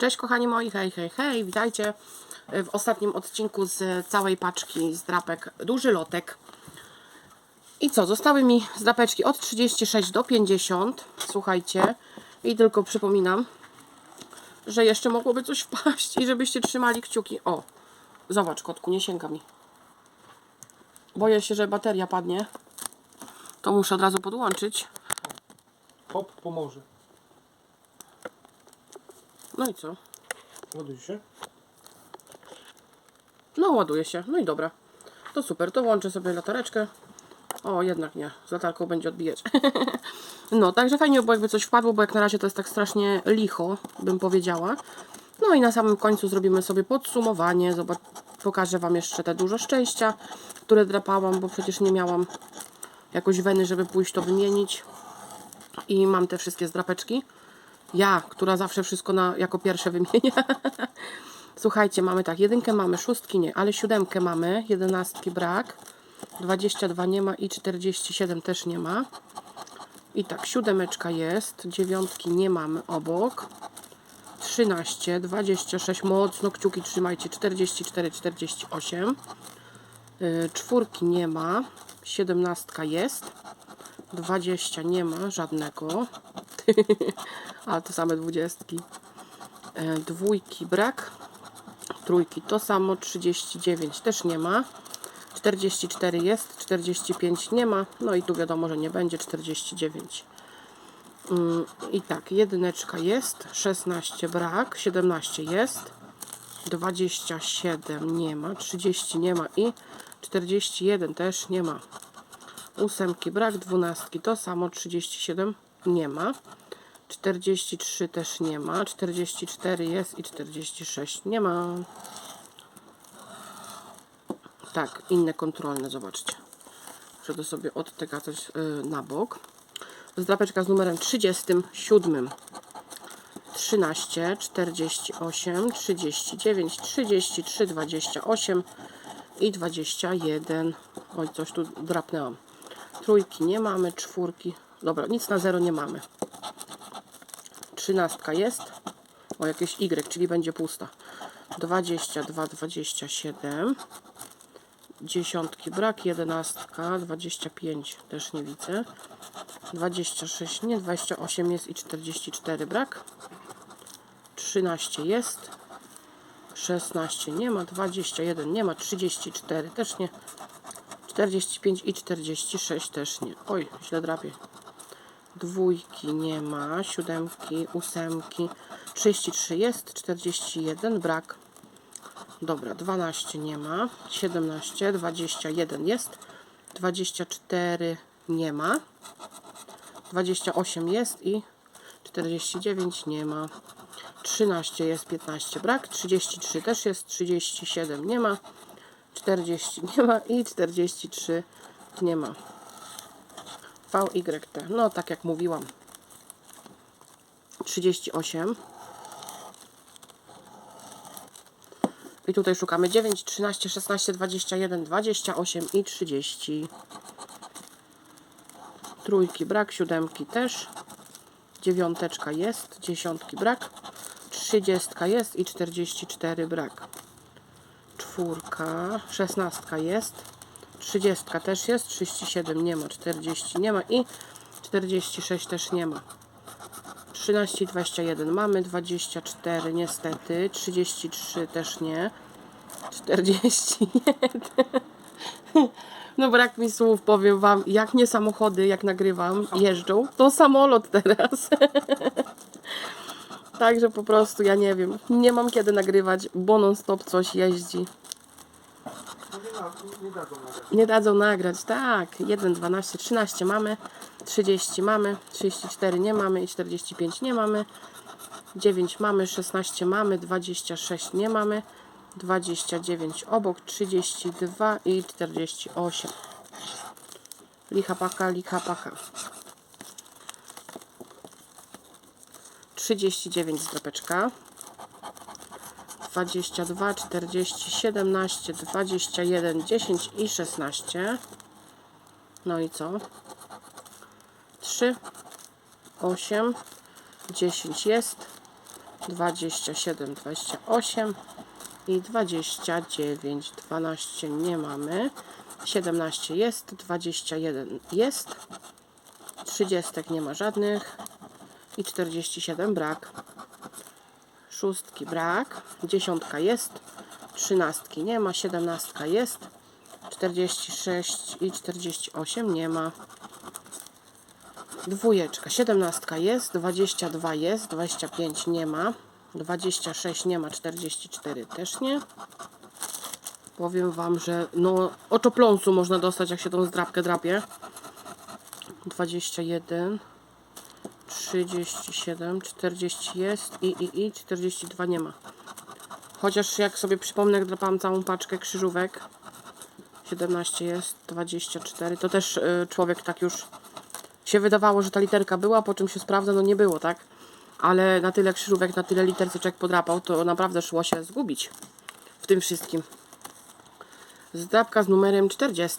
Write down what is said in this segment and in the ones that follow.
Cześć kochani moi, hej, hej, hej, witajcie w ostatnim odcinku z całej paczki z drapek Duży Lotek. I co, zostały mi z drapeczki od 36 do 50, słuchajcie, i tylko przypominam, że jeszcze mogłoby coś wpaść i żebyście trzymali kciuki. O, zobacz kotku, nie sięga mi. Boję się, że bateria padnie, to muszę od razu podłączyć. Hop, pomoże. No i co? Ładuj się. No, ładuje się. No i dobra. To super, to włączę sobie latareczkę. O, jednak nie. Z latarką będzie odbijać. no, także fajnie, bo jakby coś wpadło, bo jak na razie to jest tak strasznie licho, bym powiedziała. No i na samym końcu zrobimy sobie podsumowanie. Zobacz, pokażę Wam jeszcze te dużo szczęścia, które drapałam, bo przecież nie miałam jakoś weny, żeby pójść to wymienić. I mam te wszystkie zdrapeczki. Ja, która zawsze wszystko na, jako pierwsze wymienia. Słuchajcie, mamy tak, jedynkę mamy, szóstki nie, ale siódemkę mamy, jedenastki brak, 22 nie ma i 47 też nie ma. I tak, siódemeczka jest, dziewiątki nie mamy obok, 13, 26, mocno kciuki trzymajcie, 44, 48, yy, czwórki nie ma, siedemnastka jest, 20 nie ma żadnego, ale to same dwudziestki. E, Dwójki brak, trójki to samo, 39 też nie ma, 44 jest, 45 nie ma, no i tu wiadomo, że nie będzie, 49. Mm, I tak, jedyneczka jest, 16 brak, 17 jest, 27 nie ma, 30 nie ma i 41 też nie ma. Ósemki brak, dwunastki to samo, 37 nie ma. 43 też nie ma, 44 jest i 46 nie ma. Tak, inne kontrolne, zobaczcie. Muszę to sobie odtegać yy, na bok. Zdrapeczka z numerem 37. 13, 48, 39, 33, 28 i 21. Oj, coś tu drapnęłam. Trójki nie mamy, czwórki. Dobra, nic na zero nie mamy. Trzynastka jest. O, jakieś Y, czyli będzie pusta. 22, 27. Dziesiątki brak, jedenastka, 25 też nie widzę. 26 nie, 28 jest i 44 brak. 13 jest. 16 nie ma, 21 nie ma, 34 też nie. 45 i 46 też nie. Oj, źle drapie. Dwójki nie ma, siódemki, ósemki, 33 jest, 41 brak. Dobra, 12 nie ma, 17, 21 jest, 24 nie ma, 28 jest i 49 nie ma. 13 jest, 15 brak, 33 też jest, 37 nie ma, 40 nie ma i 43 nie ma. VYT. No, tak jak mówiłam. 38. I tutaj szukamy 9, 13, 16, 21, 28 i 30. Trójki brak, siódemki też. Dziewiąteczka jest, dziesiątki brak. Trzydziestka jest i 44 brak. Czwórka, szesnastka jest. 30 też jest, 37 nie ma, 40 nie ma i 46 też nie ma. 13 i 21 mamy, 24 niestety, 33 też nie, 41. No brak mi słów, powiem wam, jak nie samochody, jak nagrywam, jeżdżą, to samolot teraz. Także po prostu, ja nie wiem, nie mam kiedy nagrywać, bo non stop coś jeździ. Nie dadzą nagrać. Nie dadzą nagrać, tak. 1, 12, 13 mamy, 30 mamy, 34 nie mamy i 45 nie mamy. 9 mamy, 16 mamy, 26 nie mamy, 29 obok, 32 i 48. Licha paka, licha paka. 39 zdropeczka. 22, 40, 17, 21, 10 i 16. No i co? 3, 8, 10 jest. 27, 28 i 29, 12 nie mamy, 17 jest, 21 jest, 30 nie ma żadnych i 47 brak, szóstki brak, dziesiątka jest, trzynastki nie ma, siedemnastka jest, 46 i 48 nie ma. Dwójeczka, 17 jest, 22 jest, 25 nie ma, 26 nie ma, 44 też nie. Powiem Wam, że no oczopląsu można dostać, jak się tą zdrapkę drapie. 21, 37, 40 jest i, i, i 42 nie ma. Chociaż jak sobie przypomnę, drapałam całą paczkę krzyżówek, 17 jest, 24, to też y, człowiek tak już się wydawało, że ta literka była, po czym się sprawdza, no nie było, tak? Ale na tyle krzyżówek, na tyle liter, co człowiek podrapał, to naprawdę szło się zgubić w tym wszystkim. Zdrapka z numerem 40.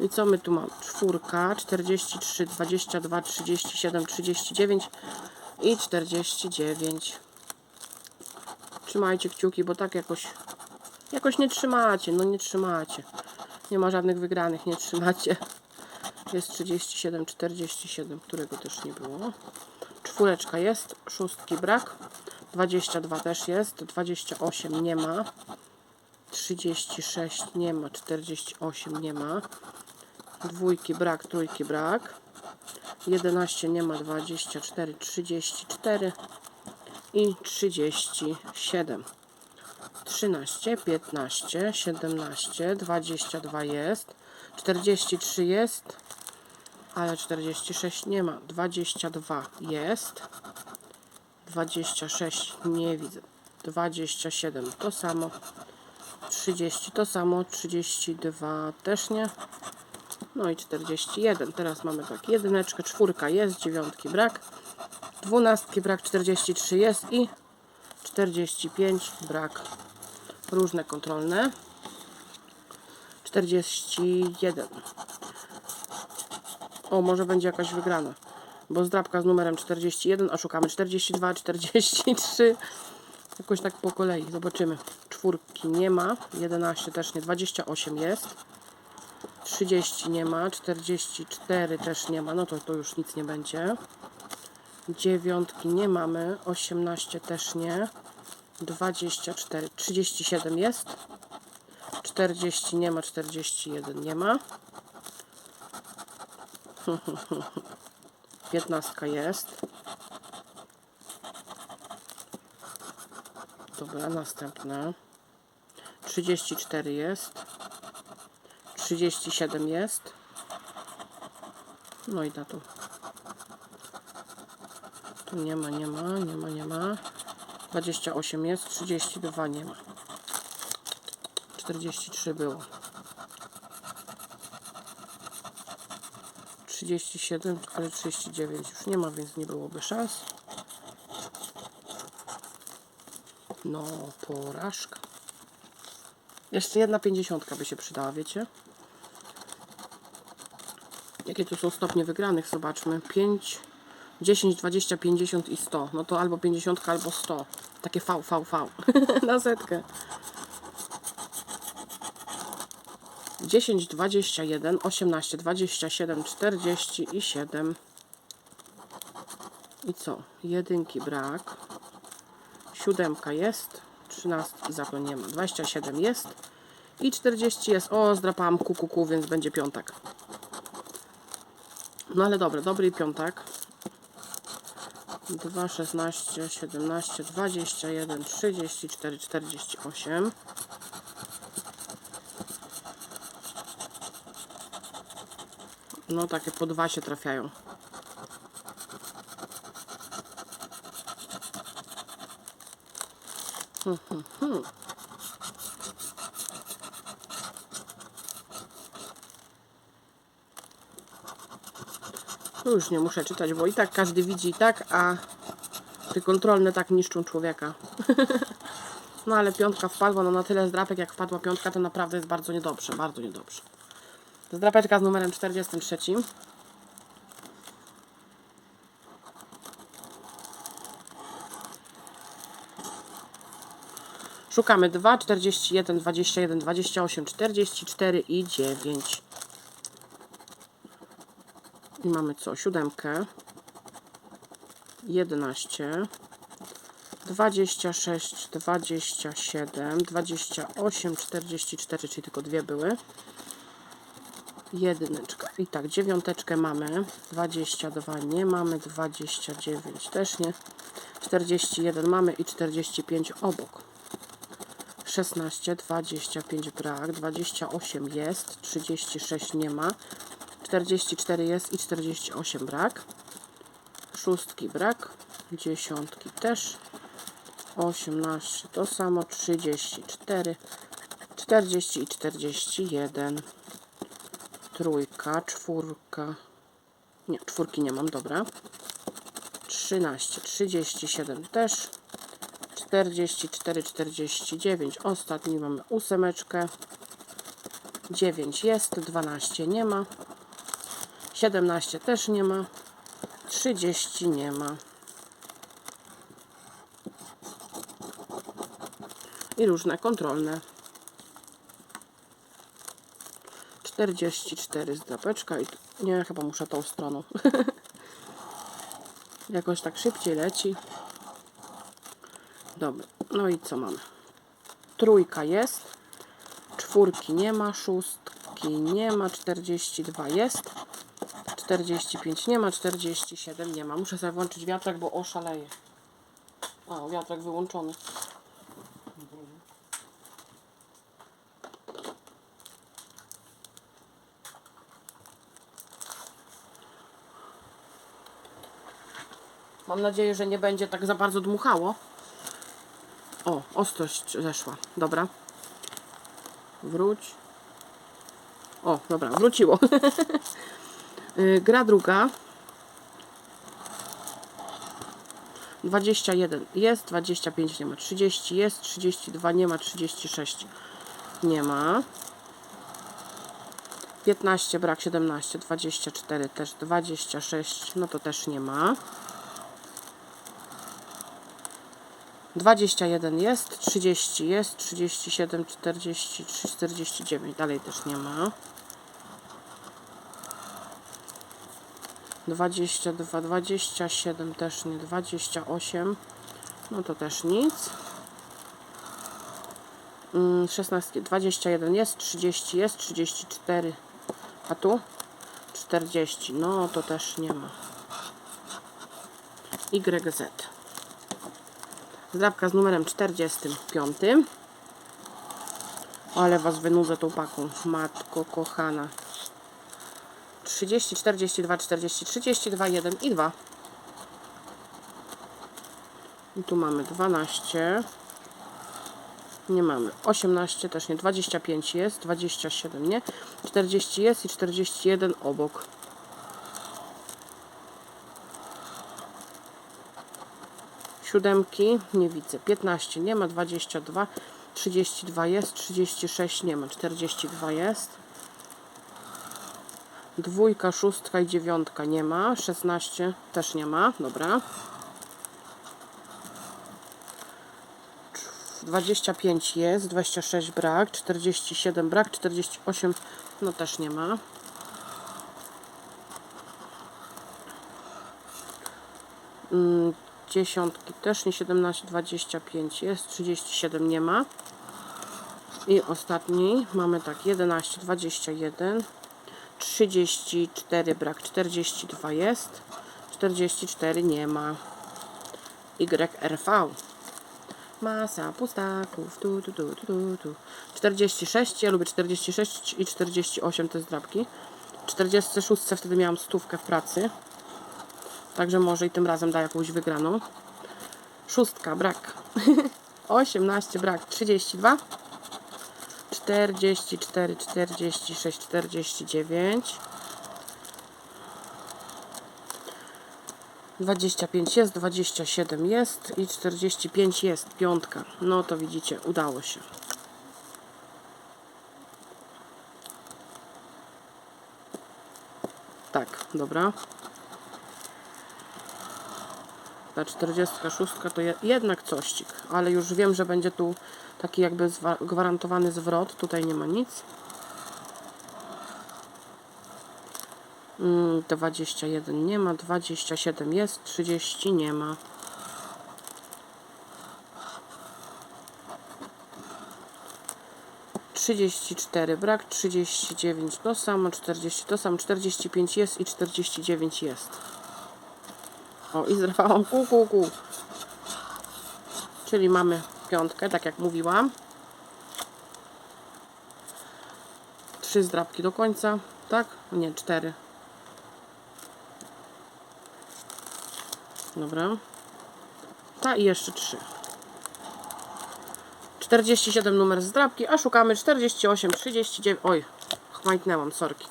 I co my tu mamy? Czwórka, 43, 22, 37, 39 i 49. Trzymajcie kciuki, bo tak jakoś jakoś nie trzymacie, no nie trzymacie. Nie ma żadnych wygranych, nie trzymacie. Jest 37, 47, którego też nie było. Czwóreczka jest, szóstki brak. 22 też jest, 28 nie ma. 36 nie ma, 48 nie ma. Dwójki brak, trójki brak. 11 nie ma, 24, 34 i 37. 13, 15, 17, 22 jest, 43 jest, ale 46 nie ma, 22 jest, 26 nie widzę, 27 to samo, 30 to samo, 32 też nie, no i 41. Teraz mamy tak, jedyneczkę, czwórka jest, dziewiątki brak, dwunastki brak, 43 jest i 45 brak. Różne kontrolne. 41. O, może będzie jakaś wygrana. Bo zdrabka z numerem 41, a szukamy 42, 43. Jakoś tak po kolei. Zobaczymy. Czwórki nie ma. 11 też nie. 28 jest. 30 nie ma. 44 też nie ma. No to, to już nic nie będzie. Dziewiątki nie mamy. 18 też nie. 24, 37 jest. 40 nie ma, 41 nie ma. 15 jest. Dobra, następne. 34 jest. 37 jest. No i na tu. Tu nie ma, nie ma, nie ma, nie ma. 28 jest, 32 nie ma. 43 było. 37, ale 39 już nie ma, więc nie byłoby szans. No, porażka. Jeszcze jedna pięćdziesiątka by się przydała, wiecie? Jakie tu są stopnie wygranych? Zobaczmy. 5, 10, 20, 50 i 100. No to albo 50, albo 100. Takie V, V, V. Na setkę. 10, 21, 18, 27, 47. I co? Jedynki brak. Siódemka jest. Trzynastki za to nie ma. 27 jest. I 40 jest. O, zdrapałam kukuku, ku, ku, więc będzie piątek. No ale dobre, dobry piątek. 2, 16, 17, 21, 34, 48. No takie po dwa się trafiają. Hmm, hmm, hmm. Już nie muszę czytać, bo i tak każdy widzi i tak, a te kontrolne tak niszczą człowieka. no ale piątka wpadła, no na tyle zdrapek jak wpadła piątka, to naprawdę jest bardzo niedobrze, bardzo niedobrze. Zdrapeczka z numerem 43. Szukamy 2, 41, 21, 28, 44 i 9. I mamy co? Siódemkę. 11. 26, 27, 28, 44, czyli tylko dwie były. Jedyneczka. I tak, dziewiąteczkę mamy. 22 nie mamy. 29 też nie. 41 mamy i 45 obok. 16, 25 brak. 28 jest. 36 nie ma. 44 jest i 48 brak. Szóstki brak. Dziesiątki też. 18 to samo. 34, 40 i 41 trójka, czwórka. Nie, czwórki nie mam, dobra. 13, 37 też. 44, 49. Ostatni mamy ósemeczkę. 9 jest, 12 nie ma. 17 też nie ma. 30 nie ma. I różne kontrolne. 44 zdrapeczka i nie, chyba muszę tą stroną. Jakoś tak szybciej leci. Dobra, no i co mamy? Trójka jest, czwórki nie ma, szóstki nie ma, 42 jest, 45 nie ma, 47 nie ma. Muszę sobie włączyć wiatrak, bo oszaleję. A, wiatrak wyłączony. Mam nadzieję, że nie będzie tak za bardzo dmuchało. O, ostrość zeszła. Dobra. Wróć. O, dobra, wróciło. Y, Gra druga. 21 jest, 25 nie ma, 30 jest, 32 nie ma, 36 nie ma. 15 brak, 17, 24 też, 26 no to też nie ma. 21 jest, 30 jest, 37, 43, 49 dalej też nie ma. 22, 27 też nie, 28 no to też nic. Mm, 16, 21 jest, 30 jest, 34 a tu 40 no to też nie ma. YZ Zdrabka z numerem 45. Ale was wynudzę tą paką. Matko kochana. 30, 42, 40, 32, 1 i 2. I tu mamy 12. Nie mamy. 18 też nie. 25 jest. 27 nie. 40 jest i 41 obok. Siódemki nie widzę. 15 nie ma, 22, 32 jest, 36 nie ma, 42 jest. Dwójka, szóstka i dziewiątka nie ma, 16 też nie ma, dobra. 25 jest, 26 brak, 47 brak, 48 no też nie ma. Mm, dziesiątki też nie 17, 25 jest, 37 nie ma. I ostatni mamy tak 11, 21, 34 brak, 42 jest, 44 nie ma. YRV. Masa pustaków. Tu, tu, tu, tu, tu, tu. 46, ja lubię 46 i 48 te zdrabki. 46 wtedy miałam stówkę w pracy. Także może i tym razem da jakąś wygraną. Szóstka, brak. 18, brak. 32. 44, 46, 49. 25 jest, 27 jest i 45 jest. Piątka. No to widzicie, udało się. Tak, dobra. Ta 46 to je, jednak cościk, ale już wiem, że będzie tu taki jakby gwarantowany zwrot. Tutaj nie ma nic. Mm, 21 nie ma, 27 jest, 30 nie ma. Trzydzieści cztery brak, trzydzieści dziewięć to samo, czterdzieści to samo, czterdzieści pięć jest i czterdzieści dziewięć jest. O, i zerwałam kół, kół, kół. Czyli mamy piątkę, tak jak mówiłam. Trzy zdrabki do końca, tak? Nie, cztery. Dobra. Ta i jeszcze trzy. 47 numer zdrabki, a szukamy 48, 39. Oj, chmajtnęłam, sorki.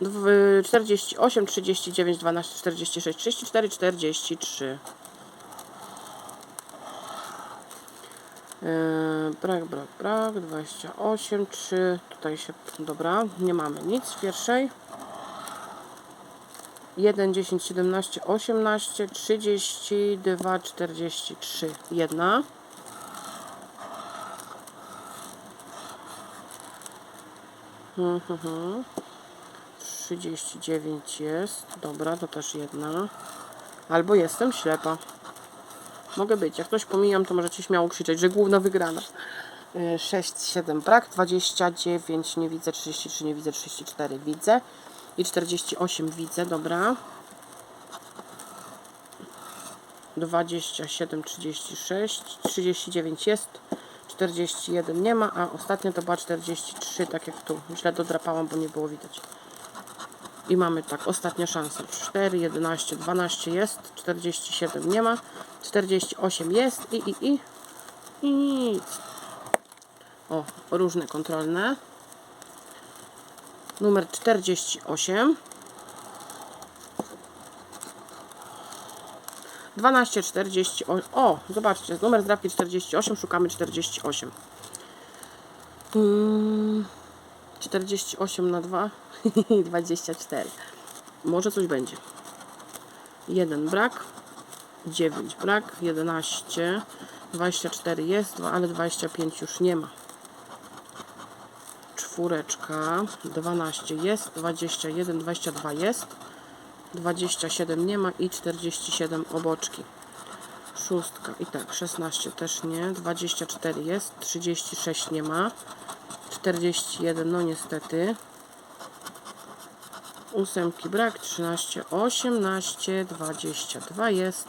Dw- 48, 39, 12, 46, 34, 43. Yy, brak, brak, brak, 28, 3, tutaj się, dobra, nie mamy nic w pierwszej. 1, 10, 17, 18, 32, 43, jedna. Mhm, mhm. 39 jest. Dobra, to też jedna. Albo jestem ślepa. Mogę być. Jak ktoś pomijam, to możecie śmiało krzyczeć, że główna wygrana. Y, 6, 7 brak, 29 nie widzę, 33 nie widzę, 34 widzę i 48 widzę, dobra. 27, 36, 39 jest, 41 nie ma, a ostatnia to była 43, tak jak tu. Źle dodrapałam, bo nie było widać. I mamy tak, ostatnia szansa. 4, 11, 12 jest, 47 nie ma, 48 jest i, i, i, i nic. O, różne kontrolne. Numer 48. 12, 48. O, zobaczcie, numer zdrapki 48, szukamy 48. Mm, 48 na 2, 24. Może coś będzie. 1 brak, 9 brak, 11, 24 jest, ale 25 już nie ma. Czwóreczka, 12 jest, 21, 22 jest, 27 nie ma i 47 oboczki. Szóstka i tak, 16 też nie, 24 jest, 36 nie ma, 41 no niestety. Ósemki brak, 13, 18, 22 jest,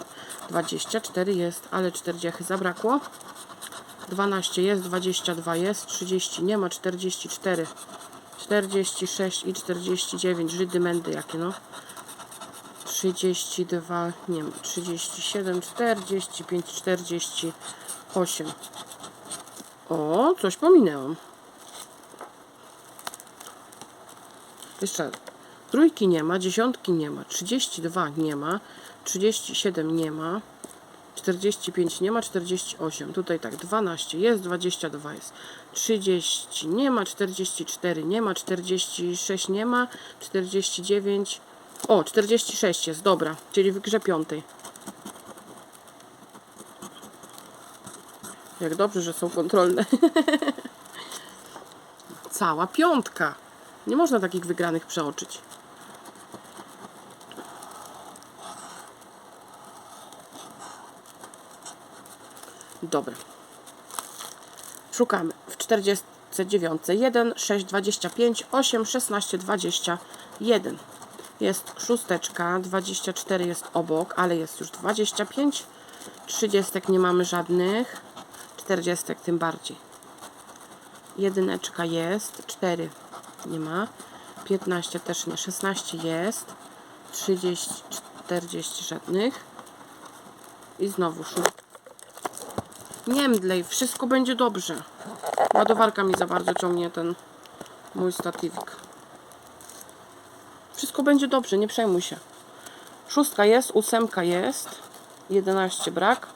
24 jest, ale 40 zabrakło. 12 jest, 22 jest, 30 nie ma, 44, 46 i 49, Żydy mędy jakie no. 32, nie ma, 37, 45, 48. O, coś pominęłam. Jeszcze. Trójki nie ma, dziesiątki nie ma, 32 nie ma, 37 nie ma, 45 nie ma, 48. Tutaj tak, 12 jest, 22 jest, 30 nie ma, 44 nie ma, 46 nie ma, 49. O, 46 jest, dobra, czyli w grze piątej. Jak dobrze, że są kontrolne. Cała piątka. Nie można takich wygranych przeoczyć. Dobra. Szukamy w 49. 1, 6, 25, 8, 16, 21. Jest szósteczka, 24 jest obok, ale jest już 25. 30 nie mamy żadnych. 40 tym bardziej. Jedyneczka jest, 4 nie ma. 15 też nie, 16 jest. 30, 40 żadnych. I znowu szóstka. Nie mdlej, wszystko będzie dobrze. Ładowarka mi za bardzo ciągnie ten mój statiwik. Wszystko będzie dobrze, nie przejmuj się. Szóstka jest, ósemka jest, 11 brak,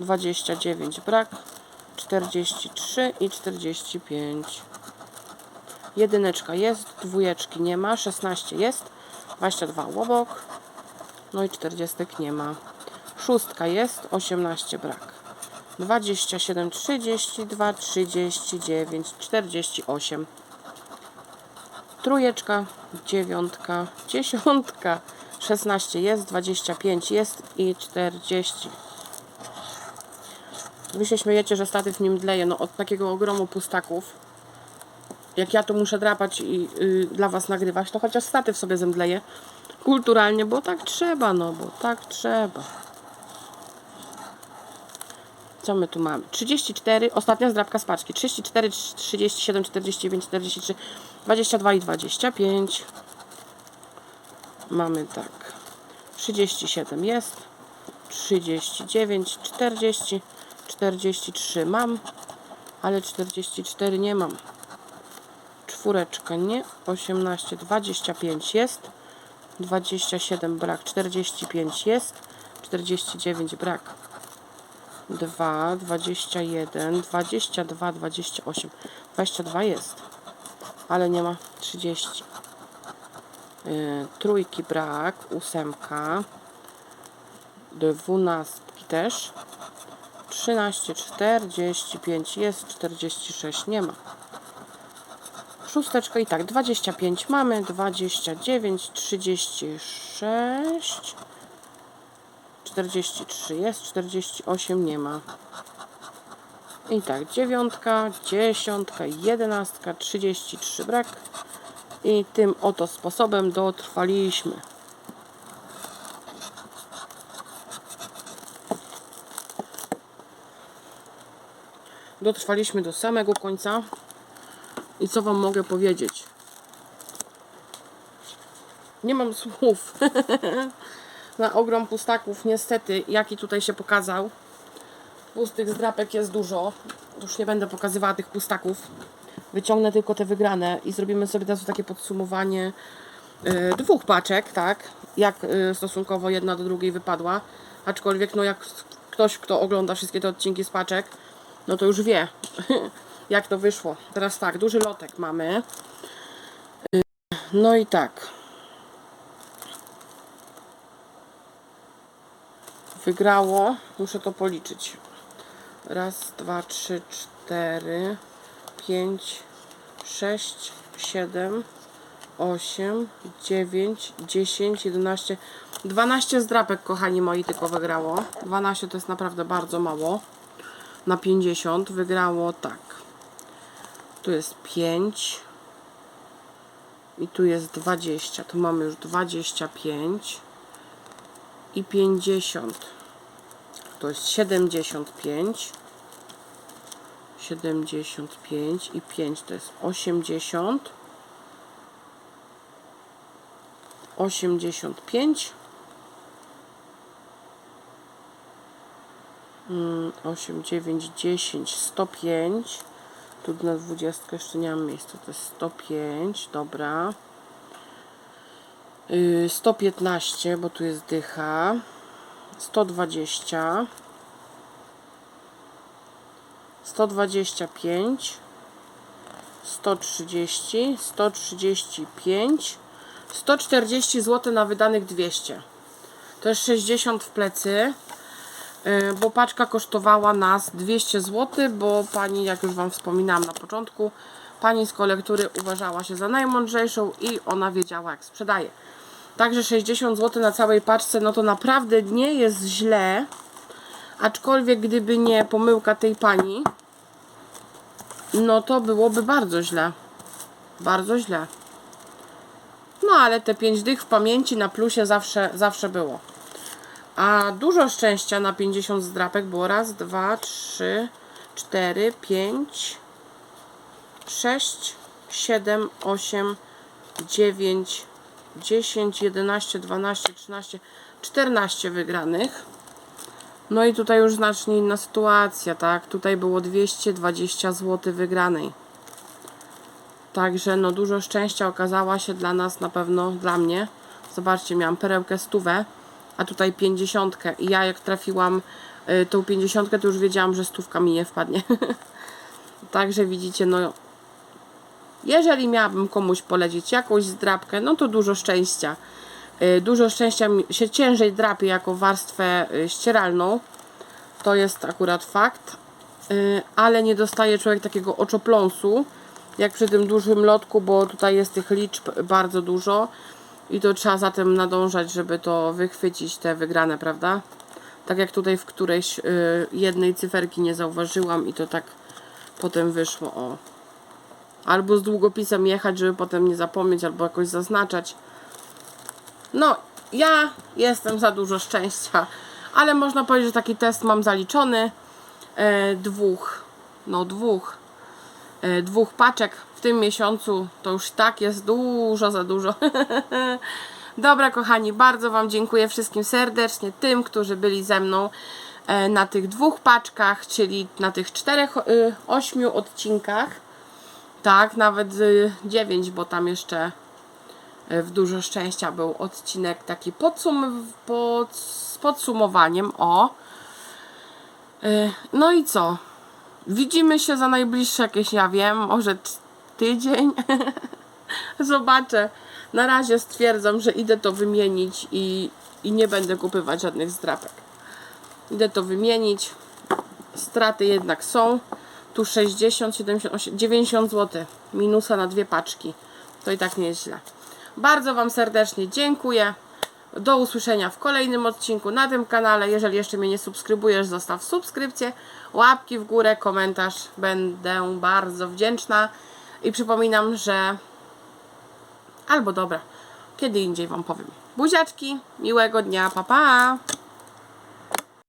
29 brak, 43 i 45. Jedyneczka jest, dwójeczki nie ma, 16 jest, 22 obok, no i 40 nie ma. Szóstka jest, 18 brak. 27, 32, 39, 48. Trójeczka, dziewiątka, dziesiątka, 16 jest, 25 jest i 40. Wy się śmiejecie, że statyw nim dleje. No od takiego ogromu pustaków, jak ja to muszę drapać i y, dla was nagrywać, to chociaż statyw sobie zemdleje kulturalnie, bo tak trzeba, no bo tak trzeba. Co my tu mamy? 34, ostatnia zdrabka z paczki. 34, 37, 49, 43, 22 i 25. Mamy tak. 37 jest. 39, 40, 43 mam, ale 44 nie mam. Czwóreczka nie. 18, 25 jest. 27 brak. 45 jest. 49 brak. 2, 21, 22, 28. 22 jest, ale nie ma 30. Yy, trójki brak, ósemka, dwunastki też. 13, 45 jest, 46 nie ma. Szósteczka i tak, 25 mamy, 29, 36, 43 jest, 48 nie ma. I tak, dziewiątka, dziesiątka, jedenastka, 33 brak. I tym oto sposobem dotrwaliśmy. Dotrwaliśmy do samego końca. I co Wam mogę powiedzieć? Nie mam słów. na ogrom pustaków, niestety, jaki tutaj się pokazał. Pustych zdrapek jest dużo. Już nie będę pokazywała tych pustaków. Wyciągnę tylko te wygrane i zrobimy sobie teraz takie podsumowanie y, dwóch paczek, tak? Jak y, stosunkowo jedna do drugiej wypadła. Aczkolwiek, no jak ktoś, kto ogląda wszystkie te odcinki z paczek, no to już wie, jak to wyszło. Teraz tak, duży lotek mamy. Y, no i tak. wygrało, muszę to policzyć. Raz, dwa, trzy, cztery, pięć, sześć, siedem, osiem, dziewięć, dziesięć, jedenaście, dwanaście zdrapek, kochani moi, tylko wygrało. 12 to jest naprawdę bardzo mało. Na 50 wygrało tak. Tu jest 5. I tu jest 20. Tu mamy już 25 i 50 to jest 75 75 i 5 to jest 80 85 mm, 8, 9, 10 105 tu na 20 jeszcze nie mam miejsca to jest 105 dobra Y, 115, bo tu jest dycha. 120. 125. 130. 135. 140 zł na wydanych 200. To jest 60 w plecy. Y, Bo paczka kosztowała nas 200 zł, bo pani, jak już Wam wspominałam na początku, pani z kolektury uważała się za najmądrzejszą i ona wiedziała jak sprzedaje. Także 60 zł na całej paczce, no to naprawdę nie jest źle. Aczkolwiek gdyby nie pomyłka tej pani, no to byłoby bardzo źle. Bardzo źle. No ale te 5 dych w pamięci na plusie zawsze, zawsze było. A dużo szczęścia na 50 zdrapek było raz, dwa, trzy, cztery, pięć, sześć, siedem, osiem, dziewięć, 10, 11, 12, 13, 14 wygranych. No i tutaj już znacznie inna sytuacja, tak? Tutaj było 220 zł wygranej. Także no dużo szczęścia okazała się dla nas na pewno, dla mnie. Zobaczcie, miałam perełkę stówę, a tutaj 50 i ja jak trafiłam y, tą 50 to już wiedziałam, że stówka mi nie wpadnie. Także widzicie, no jeżeli miałabym komuś polecić jakąś zdrabkę, no to dużo szczęścia. y, dużo szczęścia się ciężej drapie jako warstwę y, ścieralną. To jest akurat fakt. Ale nie dostaje człowiek takiego oczopląsu jak przy tym dużym lotku, bo tutaj jest tych liczb bardzo dużo i to trzeba zatem nadążać, żeby to wychwycić te wygrane, prawda? Tak jak tutaj w którejś y, jednej cyferki nie zauważyłam i to tak potem wyszło, o. Albo z długopisem jechać, żeby potem nie zapomnieć, albo jakoś zaznaczać. No, ja jestem za dużo szczęścia, ale można powiedzieć, że taki test mam zaliczony. E, dwóch, no dwóch, e, dwóch paczek tym miesiącu to już tak jest dużo za dużo. Dobra, kochani, bardzo Wam dziękuję wszystkim serdecznie, tym, którzy byli ze mną e, na tych dwóch paczkach, czyli na tych czterech, y, ośmiu odcinkach. Tak, nawet dziewięć, bo tam jeszcze y, w dużo szczęścia był odcinek taki podsum pod, z podsumowaniem. O. No i co? Widzimy się za najbliższe jakieś, ja wiem, może tydzień. Zobaczę. Na razie stwierdzam, że idę to wymienić i, i nie będę kupywać żadnych zdrapek. Idę to wymienić. Straty jednak są. Tu 60, 70, 80, 90 zł. Minusa na dwie paczki. To i tak nie jest źle. Bardzo Wam serdecznie dziękuję. Do usłyszenia w kolejnym odcinku na tym kanale. Jeżeli jeszcze mnie nie subskrybujesz, zostaw subskrypcję, łapki w górę, komentarz. Będę bardzo wdzięczna. I przypominam, że Albo dobra, kiedy indziej Wam powiem. Buziaczki, miłego dnia, pa pa!